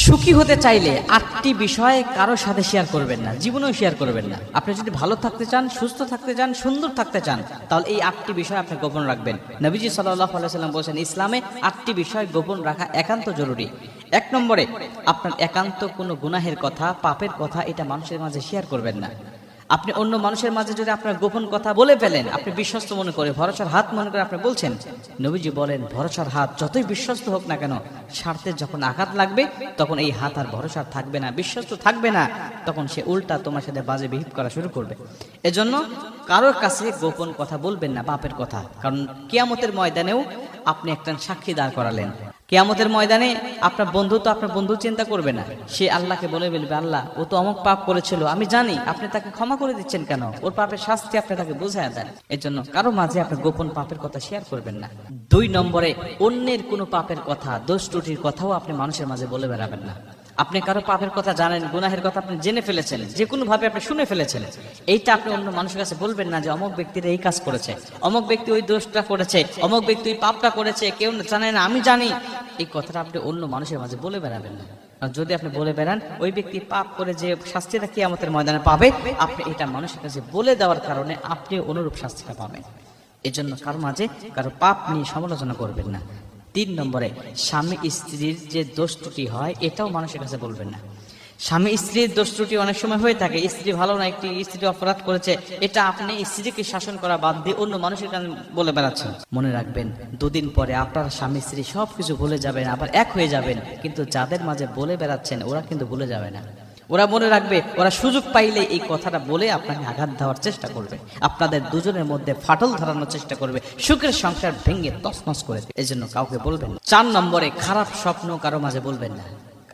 সুখী হতে চাইলে আটটি বিষয় কারোর সাথে শেয়ার করবেন না, জীবনেও শেয়ার করবেন না। আপনি যদি ভালো থাকতে চান, সুস্থ থাকতে চান, সুন্দর থাকতে চান, তাহলে এই আটটি বিষয় আপনি গোপন রাখবেন। নবীজি আলাইসাল্লাম বলছেন, ইসলামে আটটি বিষয় গোপন রাখা একান্ত জরুরি। এক নম্বরে, আপনার একান্ত কোনো গুনাহের কথা, পাপের কথা এটা মানুষের মাঝে শেয়ার করবেন না। আপনি অন্য মানুষের মাঝে যদি আপনার গোপন কথা বলে ফেলেন, আপনি বিশ্বস্ত মনে করে, ভরসার হাত মনে করে আপনি বলছেন, নবীজি বলেন, ভরসার হাত যতই বিশ্বস্ত হোক না কেন, স্বার্থে যখন আঘাত লাগবে, তখন এই হাত আর ভরসা থাকবে না, বিশ্বস্ত থাকবে না, তখন সে উল্টা তোমার সাথে বাজে বিহিত করা শুরু করবে। এজন্য কারোর কাছে গোপন কথা বলবেন না, বাপের কথা, কারণ কিয়ামতের ময়দানেও আপনি একটা সাক্ষী দাঁড় করালেন। কেয়ামতের ময়দানে আপনার বন্ধু তো আপনার বন্ধু চিন্তা করবে না। সে আল্লাহকে বলে বলবে আল্লাহ, ও তো অমুক পাপ করেছিল, আমি জানি আপনি তাকে ক্ষমা করে দিচ্ছেন কেন? ওর পাপের শাস্তি আপনি তাকে বোঝায় দেন। এর জন্য কারও মাঝে আপনি গোপন পাপের কথা শেয়ার করবেন না। দুই নম্বরে, অন্যের কোনো পাপের কথা, দোষ ত্রুটির কথাও আপনি মানুষের মাঝে বলে বেড়াবেন না। আপনি কারও পাপের কথা জানেন, গুনাহের কথা আপনি জেনে ফেলেছেন যে কোনো ভাবে আপনি শুনে ফেলেছেন, এইটা আপনি অন্য মানুষের কাছে বলবেন না যে অমুক ব্যক্তির এই কাজ করেছে, অমুক ব্যক্তি ওই দোষটা করেছে, অমুক ব্যক্তি ওই পাপটা করেছে, কেউ জানে না, আমি জানি। এই কথাটা আপনি অন্য মানুষের মাঝে বলে বেড়াবেন না। যদি আপনি বলে বেড়ান, ওই ব্যক্তি পাপ করে যে শাস্তিটা কি আমাদের ময়দানে পাবে, আপনি এটা মানুষের কাছে বলে দেওয়ার কারণে আপনি অনুরূপ শাস্তিটা পাবেন। এজন্য কারও মাঝে কারও পাপ নিয়ে সমালোচনা করবেন না। তিন নম্বরে, স্বামী স্ত্রীর যে দোষ ত্রুটি হয়, এটাও মানুষের কাছে বলবেন না। স্বামী স্ত্রীর দোষ ত্রুটি অনেক সময় হয়ে থাকে, স্ত্রী ভালো না, একটি স্ত্রী অপরাধ করেছে, এটা আপনি স্ত্রীকে শাসন করা বাদ দিয়ে অন্য মানুষের কাছে বলে বেড়াচ্ছেন। মনে রাখবেন, দুদিন পরে আপনার স্বামী স্ত্রী সব কিছু ভুলে যাবেন, আবার এক হয়ে যাবেন, কিন্তু যাদের মাঝে বলে বেড়াচ্ছেন, ওরা কিন্তু ভুলে যাবে না। ওরা মনে রাখবে, ওরা সুযোগ পাইলে এই কথাটা বলে আপনাকে আঘাত দেওয়ার চেষ্টা করবে। আপনাদের দুজনের মধ্যে ফাটল ধরানোর চেষ্টা করবে। সুখের সংসার ভেঙে তসমস করে দেবে। এই জন্য কাউকে বলবেন চার নম্বরে, খারাপ স্বপ্ন কারও মাঝে বলবেন না।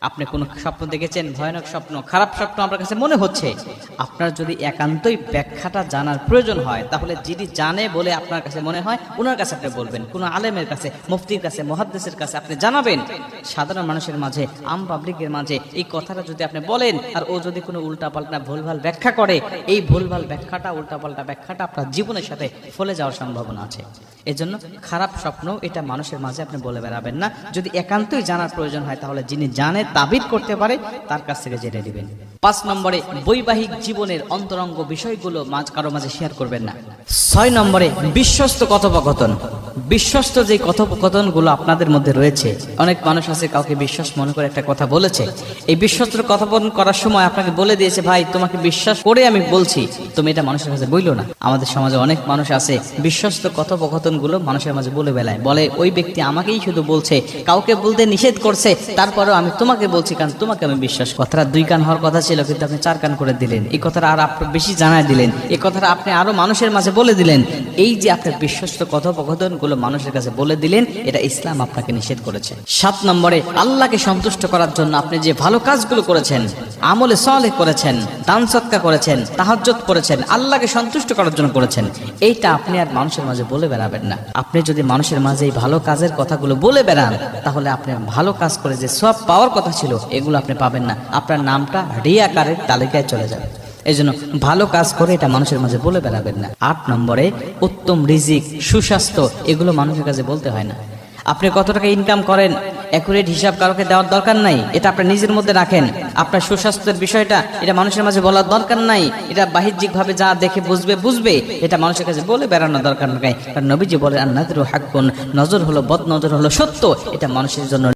আপনি কোনো স্বপ্ন দেখেছেন? ভয়ানক স্বপ্ন, খারাপ স্বপ্ন আপনার কাছে মনে হচ্ছে? আপনার যদি একান্তই ব্যাখ্যাটা জানার প্রয়োজন হয়, তাহলে যিনি জানে বলে আপনার কাছে মনে হয় ওনার কাছে আপনি বলবেন। কোনো আলেমের কাছে, মুফতির কাছে মহাদ্দেশের কাছে আপনি জানাবেন। সাধারণ মানুষের মাঝে, আম পাবলিকের মাঝে এই কথাটা যদি আপনি বলেন, আর ও যদি কোনো উল্টাপাল্টা ভুলভাল ব্যাখ্যা করে, এই ভুলভাল ব্যাখ্যাটা, উল্টাপাল্টা ব্যাখ্যাটা আপনার জীবনের সাথে ফলে যাওয়ার সম্ভাবনা আছে। এজন্য খারাপ স্বপ্ন এটা মানুষের মাঝে আপনি বলে বেড়াবেন না। যদি একান্তই জানার প্রয়োজন হয়, তাহলে যিনি জানে তাবিদ করতে পারে, তার কাছ থেকে জেনে নেবেন। পাঁচ নম্বরে, বৈবাহিক জীবনের অন্তরঙ্গ বিষয়গুলো মাঝ কারও মাঝে শেয়ার করবেন না। ছয় নম্বরে, বিশ্বস্ত কথোপকথন। বিশ্বস্ত যে কথোপকথনগুলো আপনাদের মধ্যে রয়েছে, অনেক মানুষ আছে কাউকে বিশ্বাস মনে করে একটা কথা বলেছে। এই বিশ্বস্ত কথোপকথন করার সময় আপনাকে বলে দিয়েছে, ভাই, তোমাকে বিশ্বাস করে আমি বলছি, তুমি এটা মানুষের কাছে বইলো না। আমাদের সমাজে অনেক মানুষ আছে, বিশ্বস্ত কথোপকথনগুলো মানুষের মাঝে বলে বেলায়। বলে, ওই ব্যক্তি আমাকেই শুধু বলছে, কাউকে বলতে নিষেধ করছে, তারপরেও আমি তোমাকে বলছি কারণ তোমাকে আমি বিশ্বাস কথাটা দুই কান হওয়ার কথা ছিল, কিন্তু আপনি চার কান করে দিলেন। এই কথাটা আর আপনি বেশি জানায় দিলেন। এই কথাটা আপনি আরও মানুষের মাঝে বলে দিলেন। এই যে আপনার বিশ্বস্ত কথোপকথনগুলো মানুষের কাছে বলে দিলেন, এটা ইসলাম আপনাকে নিষেধ করেছে। সাত নম্বরে, আল্লাহকে সন্তুষ্ট করার জন্য আপনি যে ভালো কাজগুলো করেছেন, আমলে সলে করেছেন, দান সৎকা করেছেন তাহাজ্জত করেছেন, আল্লাহকে সন্তুষ্ট করার জন্য করেছেন, এইটা আপনি আর মানুষের মাঝে বলে বেড়াবেন না। আপনি যদি মানুষের মাঝে এই ভালো কাজের কথাগুলো বলে বেড়ান, তাহলে আপনি ভালো কাজ করে যে সব পাওয়ার কথা ছিল, এগুলো আপনি পাবেন না। আপনার নামটা রিয়াকারের তালিকায় চলে যাবে। এই জন্য ভালো কাজ করে এটা মানুষের মাঝে বলে বেড়াবেন না। আট নম্বরে, উত্তম রিজিক, সুস্বাস্থ্য, এগুলো মানুষের কাছে বলতে হয় না। আপনি কত টাকা ইনকাম করেন অ্যাকুরেট হিসাব কারোকে দেওয়ার দরকার নাই, এটা আপনার নিজের মধ্যে রাখেন। আপনার সুস্বাস্থ্যের বিষয়টা, এটা মানুষের মাঝে বলার দরকার নাই, এটা বাহ্যিক ভাবে যা দেখে বুঝবে বুঝবে, এটা মানুষের কাছে বলে বেড়ানোর দরকার নাই। কারণ নবীজি বলে আর হাক্কুন, নজর হলো বদ নজর হলো সত্য, এটা মানুষের জন্য